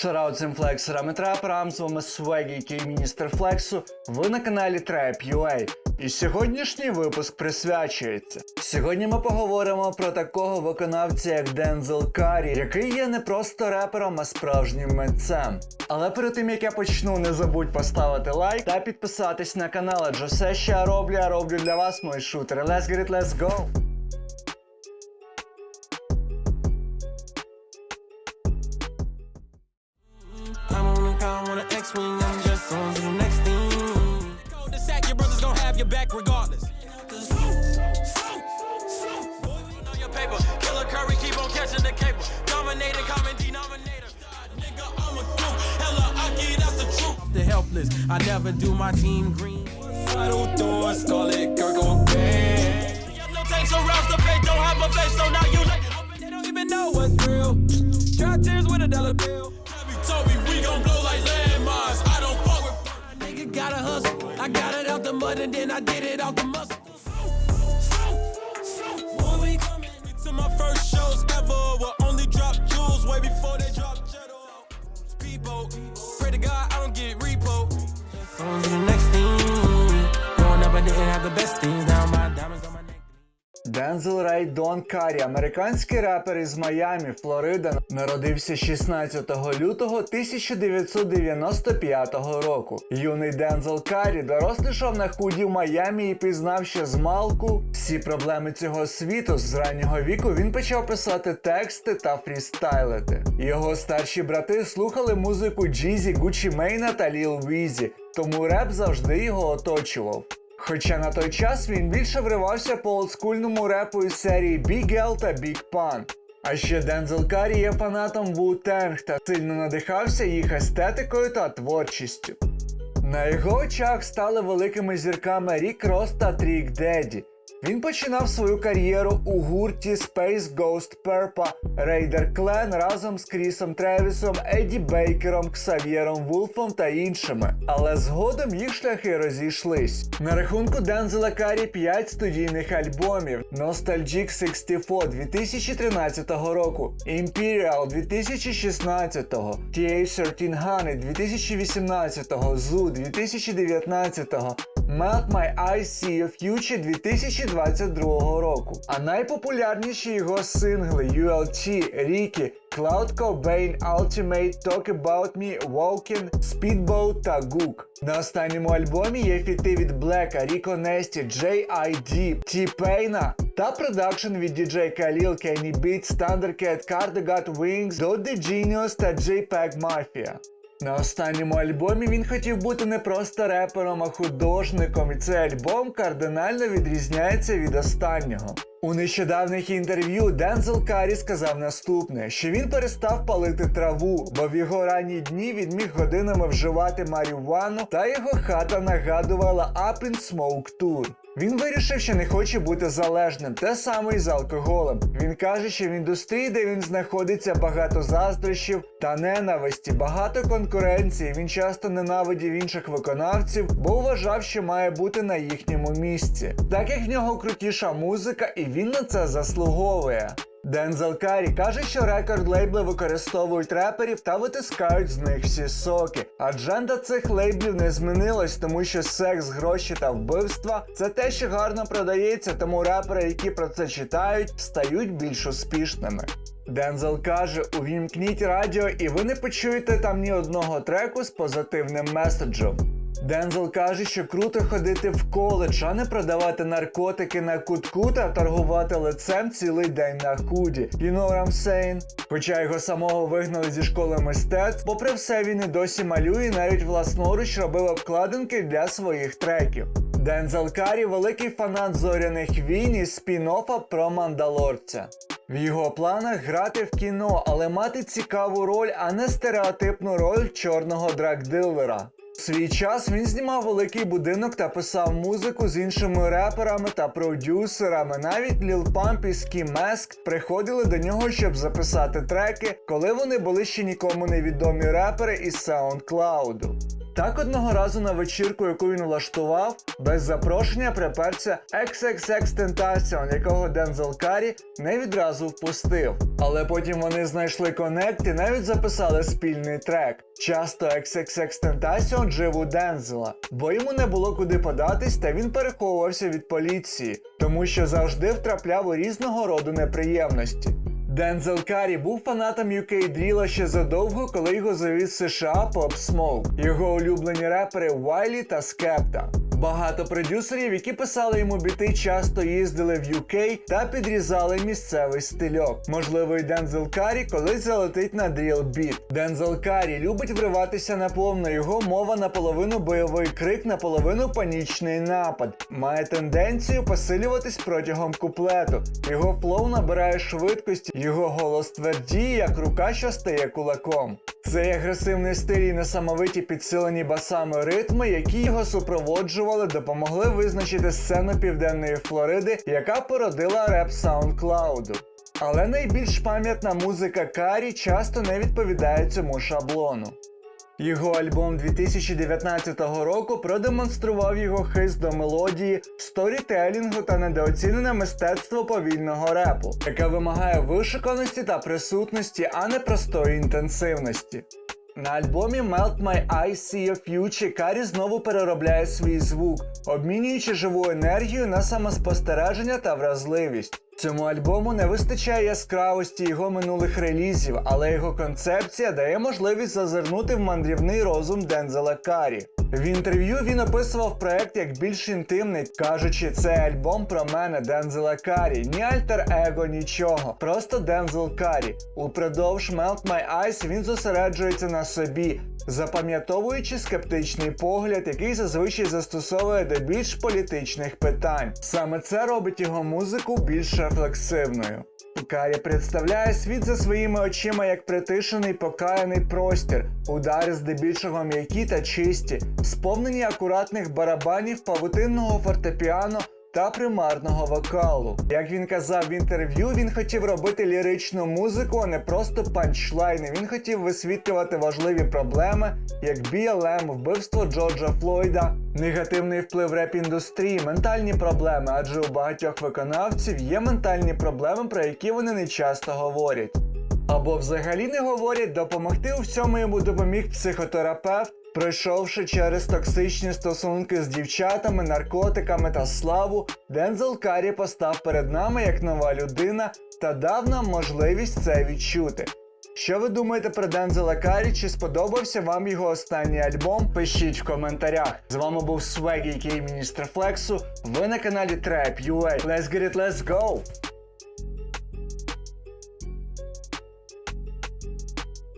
Шараут цим флексерам і траперам, з вами Свегі, який міністр флексу. Ви на каналі Trap.ua. І сьогоднішній випуск присвячується. Сьогодні ми поговоримо про такого виконавця, як Дензел Карі, який є не просто репером, а справжнім митцем. Але перед тим як я почну, не забудь поставити лайк та підписатись на канал, адже все, що я роблю, я роблю для вас, мої шутери. Let's get it, let's go! I'm just on to the next thing. Code the sack, your brothers gon' have your back regardless. Paper, Killer Curry keep on catching the cable. Dominator, common denominator. Nigga, I'm a goon. Hella, I get out the truth. The helpless, I never do my team green. Subtle doors, call it Kirk Bang. Yellow tapes around the face, don't have a face, so now you like. They don't even know what's real. Try tears with a dollar bill. Pray to God I don't get repo. Growing up, I didn't have the best things. Now Дензел Рей Дон Карі, американський репер із Майамі, Флорида, народився 16 лютого 1995 року. Юний Дензел Карі дорослішав на худі в Майамі і пізнав ще з малку всі проблеми цього світу. З раннього віку він почав писати тексти та фрістайлити. Його старші брати слухали музику Джізі, Гучі Мейна та Ліл Візі, тому реп завжди його оточував. Хоча на той час він більше вривався по олдскульному репу із серії Big L та Big Pun. А ще Дензел Карі є фанатом Wu-Tang та сильно надихався їх естетикою та творчістю. На його очах стали великими зірками Рік Рос та Трік Деді. Він починав свою кар'єру у гурті Space Ghost Purpa, Raider Clan разом з Крісом Тревісом, Еді Бейкером, Ксав'єром Вулфом та іншими. Але згодом їх шляхи розійшлись. На рахунку Дензела Карі 5 студійних альбомів: Nostalgic 64 2013 року, Imperial 2016, TA1300 2018, Zoo 2019, Melt My Eyes See Your Future 2022 року. А найпопулярніші його сингли ULT, Ricky, Cloud Cobain, Ultimate, Talk About Me, Walking, Speedboat та Gook. На останньому альбомі є фіти від Блека, Ріко Несті, J.I.D, T-Pain та продакшн від DJ Khalil, Kenny Beats, Thundercat, Got Wings, Doddy Genius та JPEG Mafia. На останньому альбомі він хотів бути не просто репером, а художником, і цей альбом кардинально відрізняється від останнього. У нещодавних інтерв'ю Дензел Карі сказав наступне: що він перестав палити траву, бо в його ранні дні він міг годинами вживати марювану, та його хата нагадувала Up in Smoke Tour. Він вирішив, що не хоче бути залежним, те саме і з алкоголем. Він каже, що в індустрії, де він знаходиться, багато заздрощів та ненависті, багато конкуренції. Він часто ненавидів інших виконавців, бо вважав, що має бути на їхньому місці. Так як в нього крутіша музика, і він на це заслуговує. Дензел Карі каже, що рекорд-лейбли використовують реперів та витискають з них всі соки. Адженда цих лейблів не змінилась, тому що секс, гроші та вбивства це те, що гарно продається, тому репери, які про це читають, стають більш успішними. Дензел каже: увімкніть радіо, і ви не почуєте там ні одного треку з позитивним меседжем. Дензел каже, що круто ходити в коледж, а не продавати наркотики на кутку та торгувати лицем цілий день на худі. You know what I'm saying? Хоча його самого вигнали зі школи мистецтв, попри все він і досі малює, навіть власноруч робив обкладинки для своїх треків. Дензел Карі великий фанат зоряних війн і спін-оффа про мандалорця. В його планах грати в кіно, але мати цікаву роль, а не стереотипну роль чорного драгдилера. Свій час він знімав великий будинок та писав музику з іншими реперами та продюсерами. Навіть Ліл Памп і Скі Меск приходили до нього, щоб записати треки, коли вони були ще нікому невідомі репери із SoundCloud. Так одного разу на вечірку, яку він влаштував, без запрошення приперся XXX Tentacion, якого Дензел Карі не відразу впустив. Але потім вони знайшли конект і навіть записали спільний трек. Часто XXX Tentacion жив у Дензела, бо йому не було куди податись, та він переховувався від поліції, тому що завжди втрапляв у різного роду неприємності. Дензел Карі був фанатом UK Дріла ще задовго, коли його завіз США Pop Smoke, його улюблені репери Вайлі та Скепта. Багато продюсерів, які писали йому біти, часто їздили в UK та підрізали місцевий стильок. Можливо, і Дензел Карі колись залетить на дріл біт. Дензел Карі любить вриватися наповно. Його мова наполовину бойовий крик, наполовину панічний напад. Має тенденцію посилюватись протягом куплету. Його флоу набирає швидкості, його голос твердіє, як рука, що стає кулаком. Цей агресивний стиль і несамовиті підсилені басами ритми, які його супроводжували, допомогли визначити сцену південної Флориди, яка породила реп саундклауду. Але найбільш пам'ятна музика Карі часто не відповідає цьому шаблону. Його альбом 2019 року продемонстрував його хист до мелодії, сторітелінгу та недооцінене мистецтво повільного репу, яке вимагає вишуканості та присутності, а не простої інтенсивності. На альбомі Melt My Eyes See Your Future Карі знову переробляє свій звук, обмінюючи живу енергію на самоспостереження та вразливість. Цьому альбому не вистачає яскравості його минулих релізів, але його концепція дає можливість зазирнути в мандрівний розум Дензела Карі. В інтерв'ю він описував проект як більш інтимний, кажучи, це альбом про мене Дензела Карі, ні альтер-его, нічого. Просто Дензел Карі. Упродовж Melt My Eyes він зосереджується на собі, запам'ятовуючи скептичний погляд, який зазвичай застосовує до більш політичних питань. Саме це робить його музику більш рефлексивною. Карі представляє світ за своїми очима як притишений покаяний простір, удари здебільшого м'які та чисті, сповнені акуратних барабанів, павутинного фортепіано та примарного вокалу. Як він казав в інтерв'ю, він хотів робити ліричну музику, а не просто панчлайни. Він хотів висвітлювати важливі проблеми, як BLM, вбивство Джорджа Флойда, негативний вплив реп-індустрії, ментальні проблеми, адже у багатьох виконавців є ментальні проблеми, про які вони не часто говорять. Або взагалі не говорять, допомогти у всьому йому допоміг психотерапевт, пройшовши через токсичні стосунки з дівчатами, наркотиками та славу, Дензел Карі постав перед нами як нова людина та дав нам можливість це відчути. Що ви думаєте про Дензела Карі? Чи сподобався вам його останній альбом? Пишіть в коментарях. З вами був Свегі, який міністр Флексу. Ви на каналі Trap UA. Let's get it, let's go!